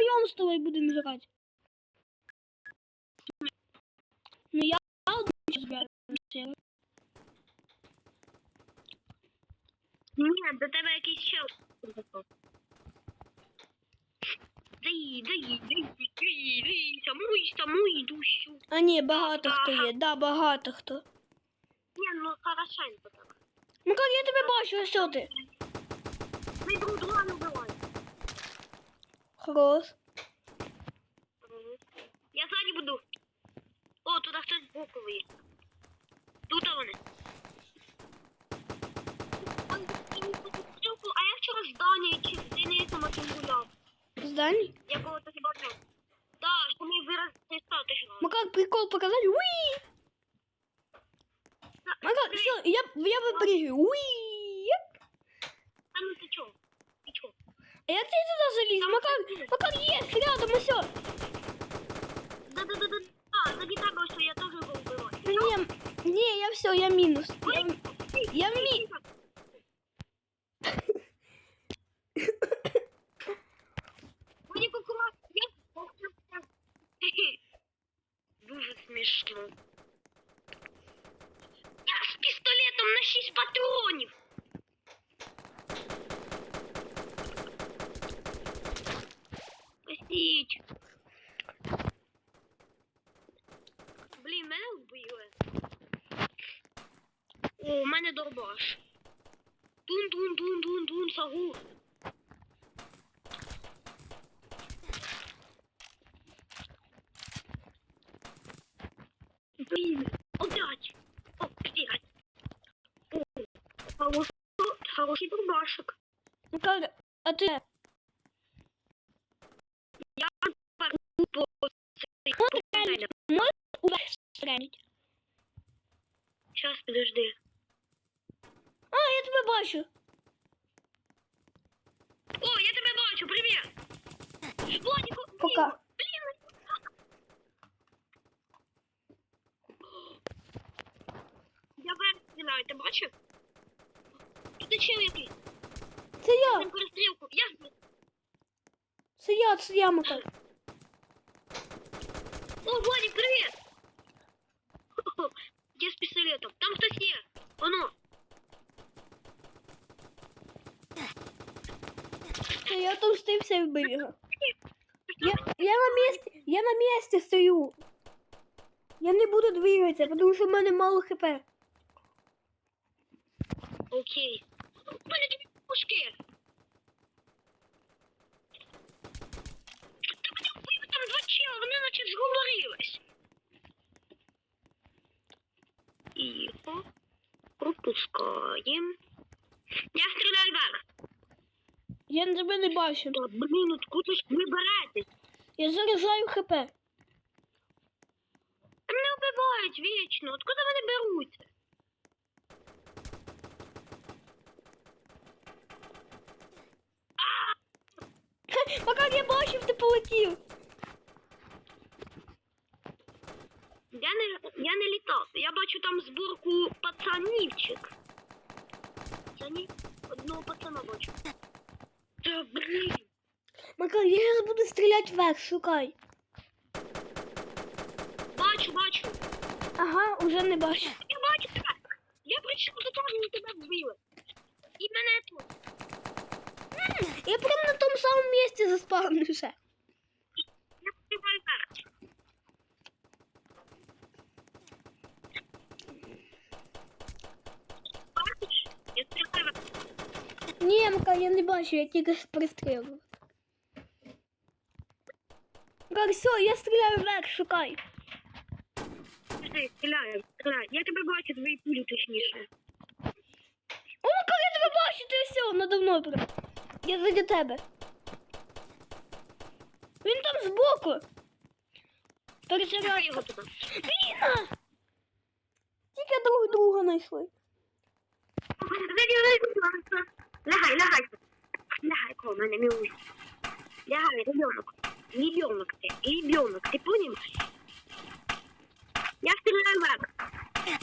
вдвоєм з тобою будемо грати. Ну я одну збираю. Ні, до тебе якийсь чел. Дай, дай, дай, дай, дай, саму, саму ідущу. А ні, багато хто є. Да, багато хто. Ні, ну хорошенько так. Ну як я тебе бачу, ось що ти? Ми друг друга не вбиваємо. Хорош. Я ззаді буду. О, туди хтось збоку виїзд. Тут вони. Ой, мені хочуть стрілку, А я вчора з Дані чи з Денисом отим гуляв. Зданий? Якого ти хіба не? Так, що ми вираз не стати ж. Макар, прикол показать? Уи! Макар, все, я, я выпрыгиваю. Уи! А як ти туди заліз? Макар, Макар, є, рядом, ось. о. Да-да-да-да. А, заді тебе ось, я теж його вбиваю. Ні, ні, я все, я мінус. Я, я мі... Мені кукура. Дуже смішно. Я з пістолетом на 6 патронів. Спасіть. Блін, мене вбили. О, у мене дорбаш. Дун-дун-дун-дун-дун, сагу. Блин, опять. Опять. О, хороший, хороший дурбашек. Макар, а ти... Увесь стрелять. Сейчас, подожди. А, я тебе бачу. О, я тебе бачу, привіт. Владіку, блін, Пока. Блін. Я вверх стріляю, ти бачив? Тут ще якийсь. Це я, Там перестрілку. Я збив. це я, це я, Макар. О, Владик, привет! Я с пистолетом. Там хтось є. Оно. Це я отомстився і вбив його. Я, я на місці, я на місці стою. Я не буду двигатися, тому що в мене мало хп. Окей. У мене дві пушки. Та мене вбили там два чела, вони наче зговорились. Тихо. Пропускаємо. Я стріляю вверх. Я тебе не бачу. Та, блін, откуда ж ви беретесь? Я заряджаю хп. Та мене вбивають вічно. Откуда вони беруться? Пока я бачив, ти полетів. Я не, я не літав. Я бачу там зборку пацанівчик. Пацанів? Одного пацана бачу. Та блін. Макар, я зараз буду стріляти вверх, шукай. Бачу, бачу. Ага, уже не бачу. Я бачу тебе. Я прийшов до того, що тебе вбили. І мене тут. Я прям на тому самому місці заспавнився. Ні, я не бачу, я тільки пристрілив. Макар, я стріляю вверх, шукай. Подожди, стріляю, стріляю. Я тебе бачу, твої пулі точніше. О, Макар, я тебе бачу, ти все, надо мною прям. Я заді тебе. Він там збоку. Я Пересирай. його туди. Блін! Тільки друг друга знайшли. Лягай. Лягай, коло мене милуй. Лягай, ребенок. Ребенок ты, ребенок, ты понял? Я стреляю вверх.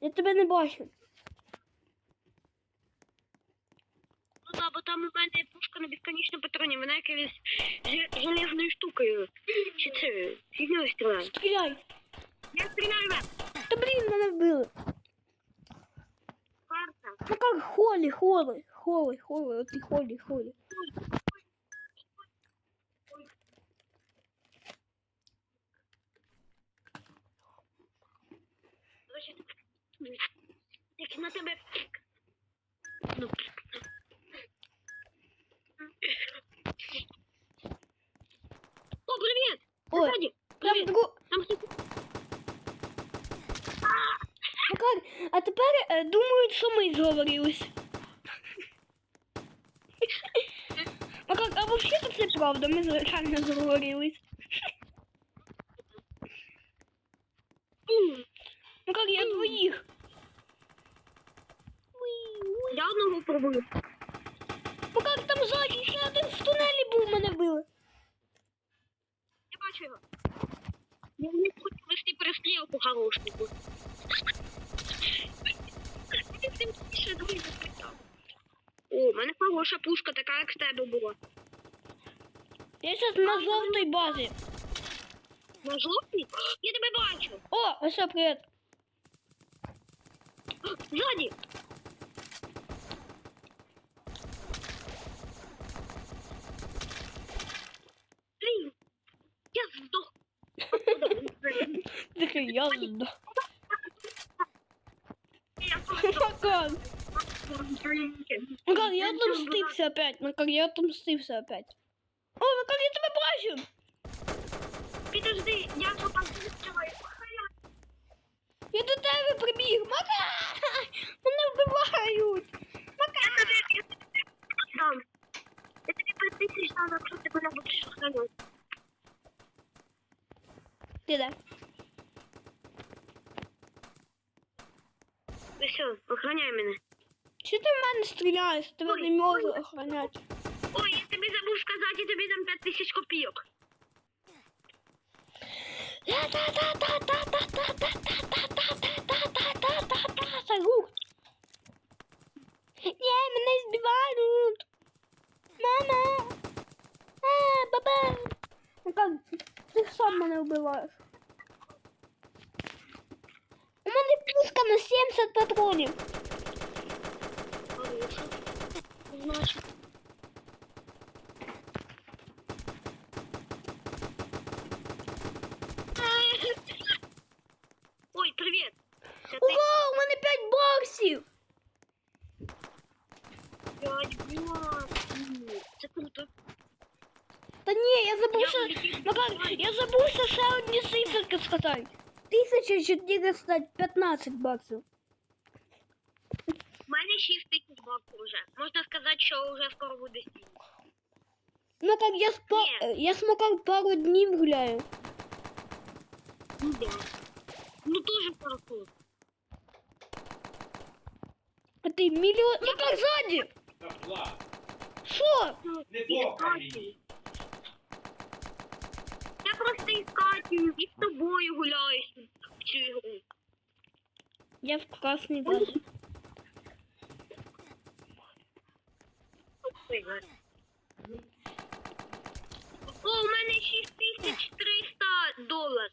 Я тебе не бачу. Ну да, бо там у мене пушка на безконечно патронів, вона якоюсь же- железною штукою. Чи це фігньою стріляє? Стріляй. Я стріляю в Та блін, мене вбили. карта. Ну как холі, холі, холі, холі, от і холі, холі. Короче, як на тебе. Ну. О, привіт! Ой, А тепер е, думають, що ми зговорились. А взагалі це правда, ми звичайно зговорились. М, Макар, я твоїх. Я одного пробую. Макар, там ззаді ще один в тунелі був, мене били. Я бачу його. Я не хочу вести перестрілку хорошнику. О, у мене хороша пушка, така як в тебе була. Я зараз на жовтій базі. На жовтій? Я тебе бачу. О, ось привіт. Ззаді. Блін, я здох. Такий, я здох. просто Макар, Макар, я отомстився опять. Макар, я отомстився опять. О, Макар, я тебе бачу. Підожди, я тут там відчуваю. Я до тебе прибіг. Макар! Мене вбивають. Я тобі, я тобі дам. Я тобі п'ять тисяч дам, якщо ти мене будеш охороняти. Ти де? все, охороняй мене. Чи ти в мене стріляєш? Тебе Ой, не можу ой. охороняти. Ой, я тобі забув сказати, я тобі дам п'ять тисяч копійок. Салют. Ні, мене збивають. Мама. А, баба. Ну как, ти ж сам мене вбиваєш. У мене пушка на 70 патронів. Хорошо. Значить. Ой, привіт. Це ти Ого, у мене 5 боксів. п'ять баксів. Це круто. Та ні, я забувся. Я влетів. Макар, я забувся ще одні циферки сказати. Тисяча чотири стать 15 баксів. У мене 6 тисяч баксів вже. Можна сказати, що вже скоро буде стільки. Ну как я спа... Ні. я с Макар пару днів гуляю. Ну да. Ну тоже хорошо. А ти мільйон. Макар ззаді! Пошла. Що? Не І з бокай. Катєю. Я просто із Катєю і з тобою гуляюсь в цю ігру. Я в красний О, у мене 6300 доларів.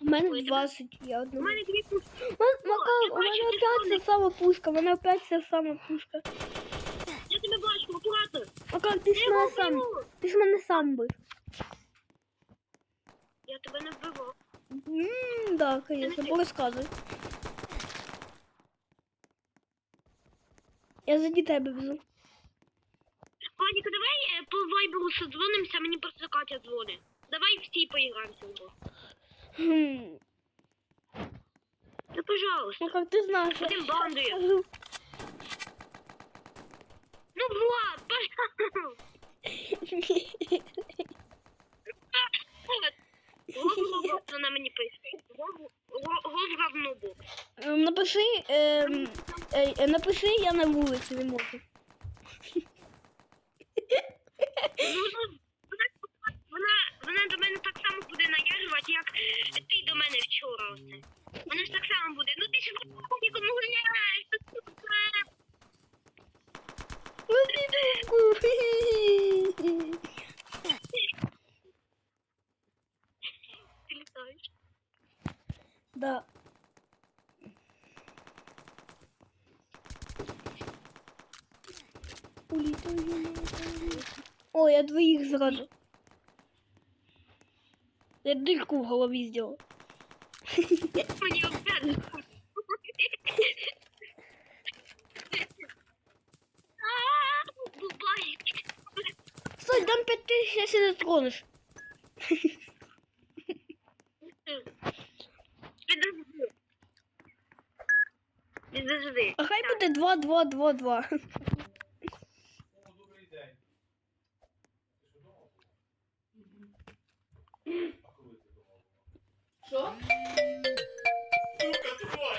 У мене Ой, 20, я У одну. мене дві пушки. Ма- Макар, у мене опять ця сама пушка, у мене опять ця сама пушка. Я тебе бачу, акуратно. Макар, ти ж мене сам. Ти ж мене сам бив. Я тебе не вбивав. Ммм, да, конечно, порозказуй. Я заді тебе везу. Вадик, давай е, по вайберу созвонимося, мені просто Катя дзвонить. Давай всі поіграємо гру. Хм. Ну, пожалуйста. Макар, ти знаєш. я Будем скажу. Ну, Влад, пожалуйста. Гов на мені пише. Гов гов говно. Ем, Напиши, ем, е, е, напиши, я на вулиці не можу. Ну, ну, вона вона до мене так само буде наяржувати, як ти до мене вчора. Вона ж так само буде. Ну ти ж нікому гуляєш. Ну, да. Улітаю, улітаю. О, я двоїх зразу. Я дырку в. А, Бубай. Стой, дам п'ять тисяч, якщо не тронеш. Підожди. А хай буде 2, Що? Сука, твой!